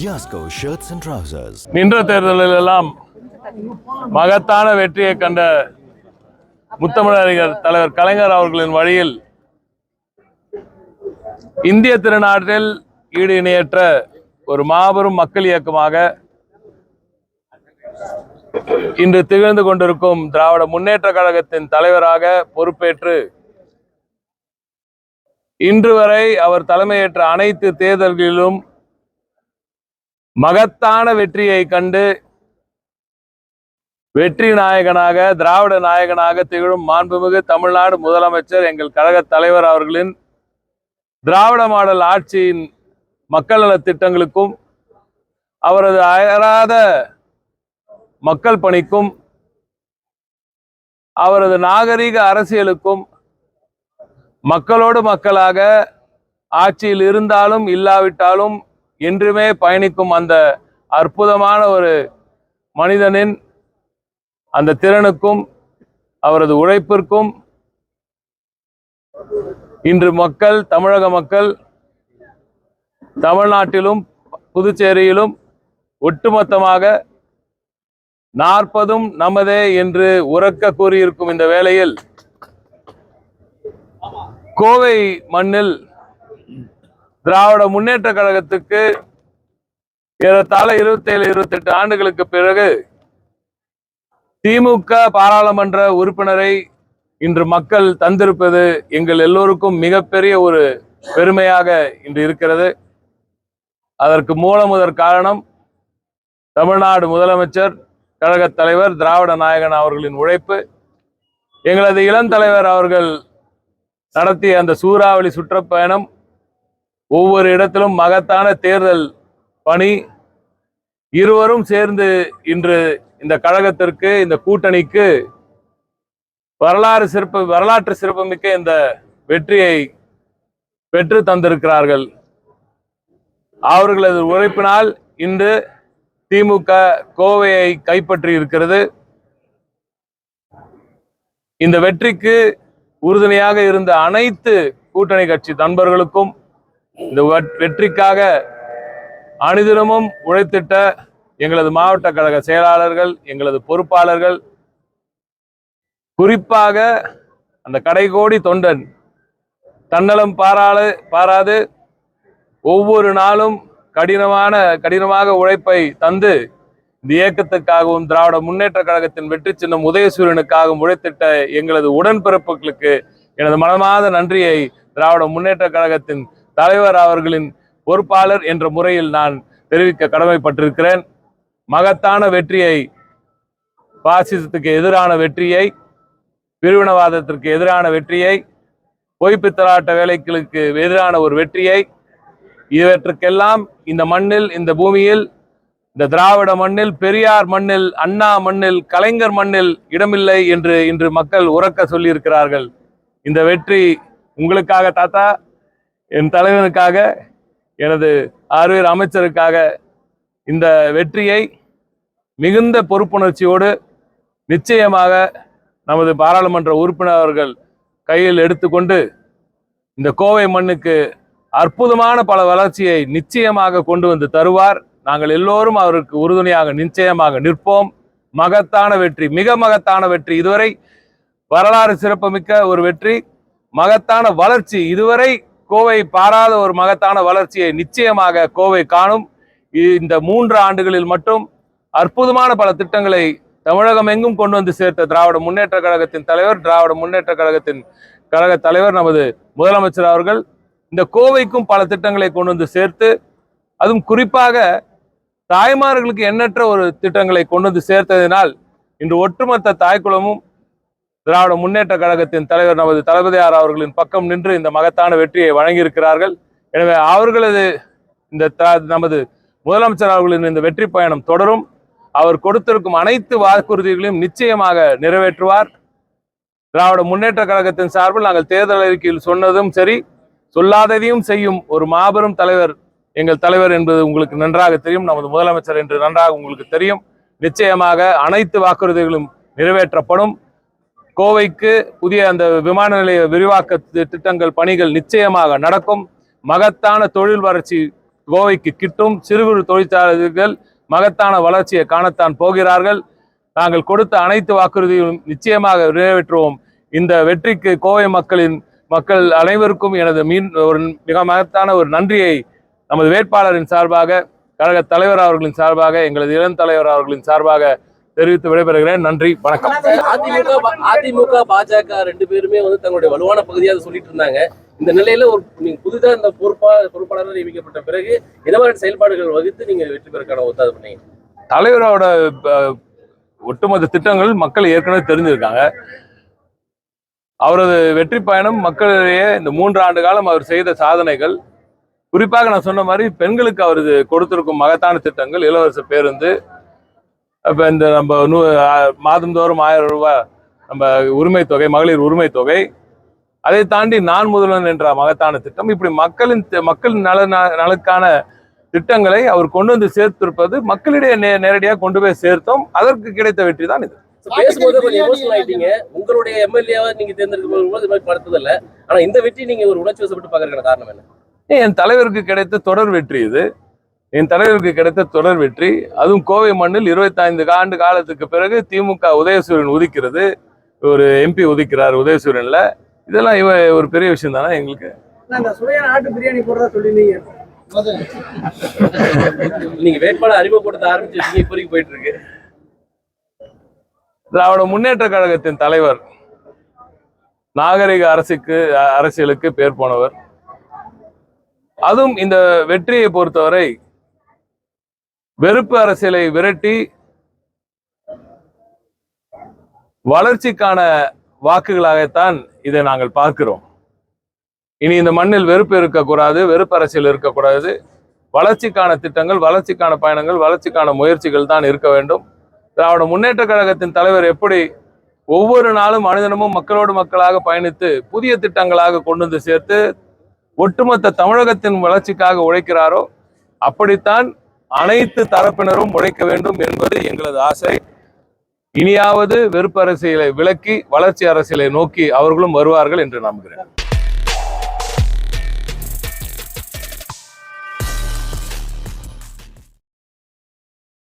Yasco shirts and trousers. நின்ற தேர்தலில் எல்லாம் மகத்தான வெற்றியை கண்ட முத்தமிழறிஞர் தலைவர் கலைஞர் அவர்களின் வழியில் இந்திய திருநாட்டில் ஈடு இணையற்ற ஒரு மாபெரும் மக்கள் இயக்கமாக இன்று திகழ்ந்து கொண்டிருக்கும் திராவிட முன்னேற்ற கழகத்தின் தலைவராக பொறுப்பேற்று இன்று வரை அவர் தலைமையேற்ற அனைத்து தேர்தல்களிலும் மகத்தான வெற்றியை கண்டு வெற்றி நாயகனாக திராவிட நாயகனாக திகழும் மாண்புமிகு தமிழ்நாடு முதலமைச்சர் எங்கள் கழக தலைவர் அவர்களின் திராவிட மாடல் ஆட்சியின் மக்கள் நல திட்டங்களுக்கும் அவரது அயராத மக்கள் பணிக்கும் அவரது நாகரிக அரசியலுக்கும் மக்களோடு மக்களாக ஆட்சியில் இருந்தாலும் இல்லாவிட்டாலும் என்றுமே பயணிக்கும் அந்த அற்புதமான ஒரு மனிதனின் அந்த திறனுக்கும் அவரது உழைப்பிற்கும் இன்று மக்கள் தமிழக மக்கள் தமிழ்நாட்டிலும் புதுச்சேரியிலும் ஒட்டுமொத்தமாக நாற்பதும் நமதே என்று உறக்க கூறியிருக்கும் இந்த வேளையில் கோவை மண்ணில் திராவிட முன்னேற்ற கழகத்துக்கு ஏறத்தாழ இருபத்தேழு இருபத்தெட்டு ஆண்டுகளுக்கு பிறகு திமுக பாராளுமன்ற உறுப்பினரை இன்று மக்கள் தந்திருப்பது எங்கள் எல்லோருக்கும் மிகப்பெரிய ஒரு பெருமையாக இன்று இருக்கிறது. அதற்கு மூலமுதற் காரணம் தமிழ்நாடு முதலமைச்சர் கழகத் தலைவர் திராவிட நாயகன் அவர்களின் உழைப்பு. எங்களது இளம் தலைவர் அவர்கள் நடத்திய அந்த சூறாவளி சுற்றுப்பயணம் ஒவ்வொரு இடத்திலும் மகத்தான தேர்தல் பணி. இருவரும் சேர்ந்து இன்று இந்த கழகத்திற்கு இந்த கூட்டணிக்கு வரலாறு சிறப்பு வரலாற்று சிறப்புமிக்க இந்த வெற்றியை பெற்று தந்திருக்கிறார்கள். அவர்களது உழைப்பினால் இன்று திமுக கோவையை கைப்பற்றி இருக்கிறது. இந்த வெற்றிக்கு உறுதுணையாக இருந்த அனைத்து கூட்டணி கட்சி நண்பர்களுக்கும் இந்த வெற்றிக்காக அனுதினமும் உழைத்திட்ட எங்களது மாவட்ட கழக செயலாளர்கள் எங்களது பொறுப்பாளர்கள் குறிப்பாக அந்த கடைகோடி தொண்டன் தன்னலம் பாராளு பாராது ஒவ்வொரு நாளும் கடினமான கடினமாக உழைப்பை தந்து இந்த இயக்கத்துக்காகவும் திராவிட முன்னேற்ற கழகத்தின் வெற்றி சின்னம் உதயசூரியனுக்காகவும் உழைத்திட்ட எங்களது உடன்பிறப்புகளுக்கு எனது மனமாத நன்றியை திராவிட முன்னேற்ற கழகத்தின் தலைவர் அவர்களின் பொறுப்பாளர் என்ற முறையில் நான் தெரிவிக்க கடமைப்பட்டிருக்கிறேன். மகத்தான வெற்றியை பாசிசத்துக்கு எதிரான வெற்றியை பிரிவினவாதத்திற்கு எதிரான வெற்றியை பொய்ப்பித்தலாட்ட வேலைகளுக்கு எதிரான ஒரு வெற்றியை இவற்றுக்கெல்லாம் இந்த மண்ணில் இந்த பூமியில் இந்த திராவிட மண்ணில் பெரியார் மண்ணில் அண்ணா மண்ணில் கலைஞர் மண்ணில் இடமில்லை என்று இன்று மக்கள் உறக்க சொல்லியிருக்கிறார்கள். இந்த வெற்றி உங்களுக்காக தாத்தா. என் தலைவனுக்காக எனது ஆறுவேர் அமைச்சருக்காக இந்த வெற்றியை மிகுந்த பொறுப்புணர்ச்சியோடு நிச்சயமாக நமது பாராளுமன்ற உறுப்பினர் அவர்கள் கையில் எடுத்துக்கொண்டு இந்த கோவை மண்ணுக்கு அற்புதமான பல வளர்ச்சியை நிச்சயமாக கொண்டு வந்து தருவார். நாங்கள் எல்லோரும் அவருக்கு உறுதுணையாக நிச்சயமாக நிற்போம். மகத்தான வெற்றி மிக மகத்தான வெற்றி. இதுவரை வரலாறு சிறப்புமிக்க ஒரு வெற்றி. மகத்தான வளர்ச்சி. இதுவரை கோவை பாராத ஒரு மகத்தான வளர்ச்சியை நிச்சயமாக கோவை காணும். இந்த மூன்று ஆண்டுகளில் மட்டும் அற்புதமான பல திட்டங்களை தமிழகம் எங்கும் கொண்டு வந்து சேர்த்த திராவிட முன்னேற்ற கழகத்தின் தலைவர் திராவிட முன்னேற்ற கழகத்தின் கழக தலைவர் நமது முதலமைச்சர் அவர்கள் இந்த கோவைக்கும் பல திட்டங்களை கொண்டு வந்து சேர்த்து அதுவும் குறிப்பாக தாய்மார்களுக்கு எண்ணற்ற ஒரு திட்டங்களை கொண்டு வந்து சேர்த்ததினால் இன்று ஒட்டுமொத்த தாய்க்குளமும் திராவிட முன்னேற்ற கழகத்தின் தலைவர் நமது தளபதியார் அவர்களின் பக்கம் நின்று இந்த மகத்தான வெற்றியை வழங்கியிருக்கிறார்கள். எனவே அவர்களது இந்த த- நமது முதலமைச்சர் அவர்களின் இந்த வெற்றி பயணம் தொடரும். அவர் கொடுத்திருக்கும் அனைத்து வாக்குறுதிகளையும் நிச்சயமாக நிறைவேற்றுவார். திராவிட முன்னேற்ற கழகத்தின் சார்பில் நாங்கள் தேர்தல் அறிக்கையில் சொன்னதும் சரி சொல்லாததையும் செய்யும் ஒரு மாபெரும் தலைவர் எங்கள் தலைவர் என்பது உங்களுக்கு நன்றாக தெரியும். நமது முதலமைச்சர் என்று நன்றாக உங்களுக்கு தெரியும். நிச்சயமாக அனைத்து வாக்குறுதிகளும் நிறைவேற்றப்படும். கோவைக்கு புதிய அந்த விமான நிலைய விரிவாக்க திட்டங்கள் பணிகள் நிச்சயமாக நடக்கும். மகத்தான தொழில் வளர்ச்சி கோவைக்கு கிட்டும். சிறு குறு தொழிற்சாலைகள் மகத்தான வளர்ச்சியை காணத்தான் போகிறார்கள். நாங்கள் கொடுத்த அனைத்து வாக்குறுதிகளும் நிச்சயமாக நிறைவேற்றுவோம். இந்த வெற்றிக்கு கோவை மக்களின் மக்கள் அனைவருக்கும் எனது மீன் ஒரு மிக மகத்தான ஒரு நன்றியை நமது வேட்பாளரின் சார்பாக கழக தலைவர் அவர்களின் சார்பாக எங்களது இளம் தலைவர் அவர்களின் சார்பாக தெரிவித்து விடைபெறுகிறேன். நன்றி வணக்கம். அதிமுக அதிமுக பாஜக ரெண்டு பேருமே வந்து தங்களுடைய வலுவான பகுதியா அதை சொல்லிட்டு இருந்தாங்க. இந்த நிலையில ஒரு நீங்க புதிதா இந்த பொறுப்பா பொறுப்பாளர் நியமிக்கப்பட்ட பிறகு என்ன செயல்பாடுகள் வகுத்து நீங்க வெற்றி பெறக்கான ஒத்தாது பண்ணீங்க? தலைவரோட ஒட்டுமொத்த திட்டங்கள் மக்கள் ஏற்கனவே தெரிஞ்சிருக்காங்க. அவரது வெற்றி பயணம் மக்களிடையே இந்த மூன்று ஆண்டு காலம் அவர் செய்த சாதனைகள். குறிப்பாக நான் சொன்ன மாதிரி பெண்களுக்கு அவரது கொடுத்திருக்கும் மகத்தான திட்டங்கள் இலவச பேருந்து அப்ப இந்த நம்ம நூ மாதந்தோறும் ஆயிரம் ரூபாய் நம்ம உரிமை தொகை மகளிர் உரிமை தொகை. அதை தாண்டி நான் முதல்வன் என்ற மகத்தான திட்டம் இப்படி மக்களின் தி- மக்கள் நல நலனுக்கான திட்டங்களை அவர் கொண்டு வந்து சேர்த்திருப்பது மக்களிடையே நே நேரடியாக கொண்டு போய் சேர்த்தோம். அதற்கு கிடைத்த வெற்றி தான் இது. பேசும்போது கொஞ்சம் எமோஷனல் ஆயிட்டீங்க. உங்களுடைய எம்எல்ஏவா நீங்க தேர்ந்தெடுக்கும் போது மாதிரி படுத்தது இல்ல ஆனா இந்த வெற்றி நீங்க ஒரு உணர்ச்சி வசப்பட்டு பாக்குறதுக்கான காரணம் என்ன? என் தலைவருக்கு கிடைத்த தொடர் வெற்றி இது. என் தலைவருக்கு கிடைத்த தொடர் வெற்றி. அதுவும் கோவை மண்ணில் இருபத்தைந்து ஆண்டு காலத்துக்கு பிறகு திமுக உதயசூரியன் உதிக்கிறது. ஒரு எம்பி உதிக்கிறார் உதயசூரியன்ல. இதெல்லாம் இவ ஒரு பெரிய விஷயம் தானே எங்களுக்கு? நீங்க வேட்பாளர் அறிமுகப்படுத்த ஆரம்பிச்சிருக்கீங்க இப்போதைக்கு போயிட்டு இருக்கு திராவிட முன்னேற்ற கழகத்தின் தலைவர் நாகரிக அரசுக்கு அரசியலுக்கு பேர் போனவர். அதுவும் இந்த வெற்றியை பொறுத்தவரை வெறுப்பு அரசியலை விரட்டி வளர்ச்சிக்கான வாக்குகளாகத்தான் இதை நாங்கள் பார்க்கிறோம். இனி இந்த மண்ணில் வெறுப்பு இருக்கக்கூடாது வெறுப்பு அரசியல் இருக்கக்கூடாது. வளர்ச்சிக்கான திட்டங்கள் வளர்ச்சிக்கான பயணங்கள் வளர்ச்சிக்கான முயற்சிகள் தான் இருக்க வேண்டும். திராவிட முன்னேற்ற கழகத்தின் தலைவர் எப்படி ஒவ்வொரு நாளும் மனிதனமும் மக்களோடு மக்களாக பயணித்து புதிய திட்டங்களாக கொண்டு வந்து சேர்த்து ஒட்டுமொத்த தமிழகத்தின் வளர்ச்சிக்காக உழைக்கிறாரோ அப்படித்தான் அனைத்து தரப்பினரும் உழைக்க வேண்டும் என்பது எங்களது ஆசை. இனியாவது வெறுப்பு அரசியலை விலக்கி வளர்ச்சி அரசியலை நோக்கி அவர்களும் வருவார்கள் என்று நம்புகிறேன்.